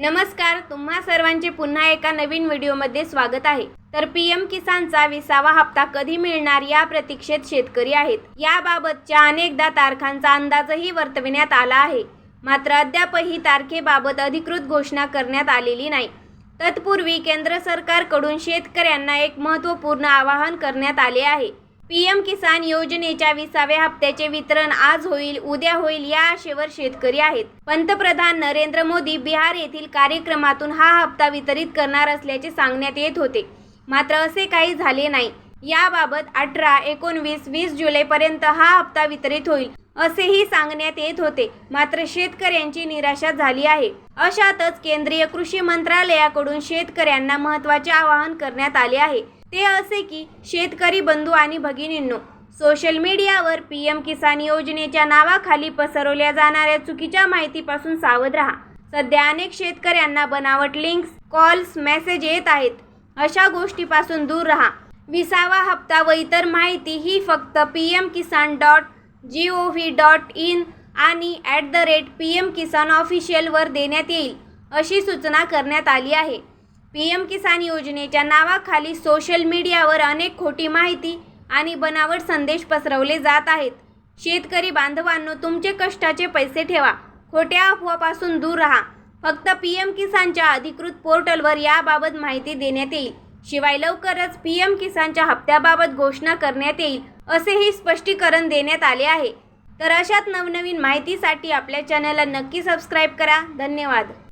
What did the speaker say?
नमस्कार तुम्हा सर्वांचे पुन्हा एका नवीन व्हिडिओमध्ये स्वागत आहे. तर पी एम किसानचा विसावा हप्ता कधी मिळणार या प्रतीक्षेत शेतकरी आहेत. याबाबतच्या अनेकदा तारखांचा अंदाजही वर्तविण्यात आला आहे. मात्र अद्यापही तारखेबाबत अधिकृत घोषणा करण्यात आलेली नाही. तत्पूर्वी केंद्र सरकारकडून शेतकऱ्यांना एक महत्त्वपूर्ण आवाहन करण्यात आले आहे. पीएम किसान योजनेच्या विसाव्या हप्त्याचे वितरण आज होईल उद्या होईल या आशेवर शेतकरी आहेत. पंतप्रधान नरेंद्र मोदी बिहार येथील कार्यक्रमातून हा हप्ता वितरित करणार असल्याचे सांगण्यात येत होते. मात्र असे काही झाले नाही. याबाबत अठरा एकोणवीस वीस जुलैपर्यंत हा हप्ता वितरित होईल असेही सांगण्यात येत होते. मात्र शेतकऱ्यांची निराशा झाली आहे. अशातच केंद्रीय कृषी मंत्रालयाकडून शेतकऱ्यांना महत्त्वाचे आवाहन करण्यात आले आहे. ते असे की शेतकरी बंधू आणि भगिनींनो सोशल मीडियावर पी एम किसान योजनेच्या नावाखाली पसरवल्या जाणाऱ्या चुकीच्या माहितीपासून सावध राहा. सध्या अनेक शेतकऱ्यांना बनावट लिंक्स कॉल्स मेसेज येत आहेत. अशा गोष्टीपासून दूर राहा. विसावा हप्ता व इतर माहिती ही फक्त P M Kisan dot G O V dot in आणि at the rate P M Kisan ऑफिशियलवर देण्यात येईल अशी सूचना करण्यात आली आहे. पी एम किसान योजनेच्या नावाखाली सोशल मीडियावर अनेक खोटी माहिती आणि बनावट संदेश पसरवले जात आहेत. शेतकरी बांधवांनो तुमचे कष्टाचे पैसे ठेवा. खोट्या अफवापासून दूर राहा. फक्त पी एम किसानच्या अधिकृत पोर्टलवर याबाबत माहिती देण्यात येईल. शिवाय लवकरच पी एम किसानच्या हप्त्याबाबत घोषणा करण्यात येईल असेही स्पष्टीकरण देण्यात आले आहे. तर अशात नवनवीन माहितीसाठी आपल्या चॅनलला नक्की सबस्क्राईब करा. धन्यवाद.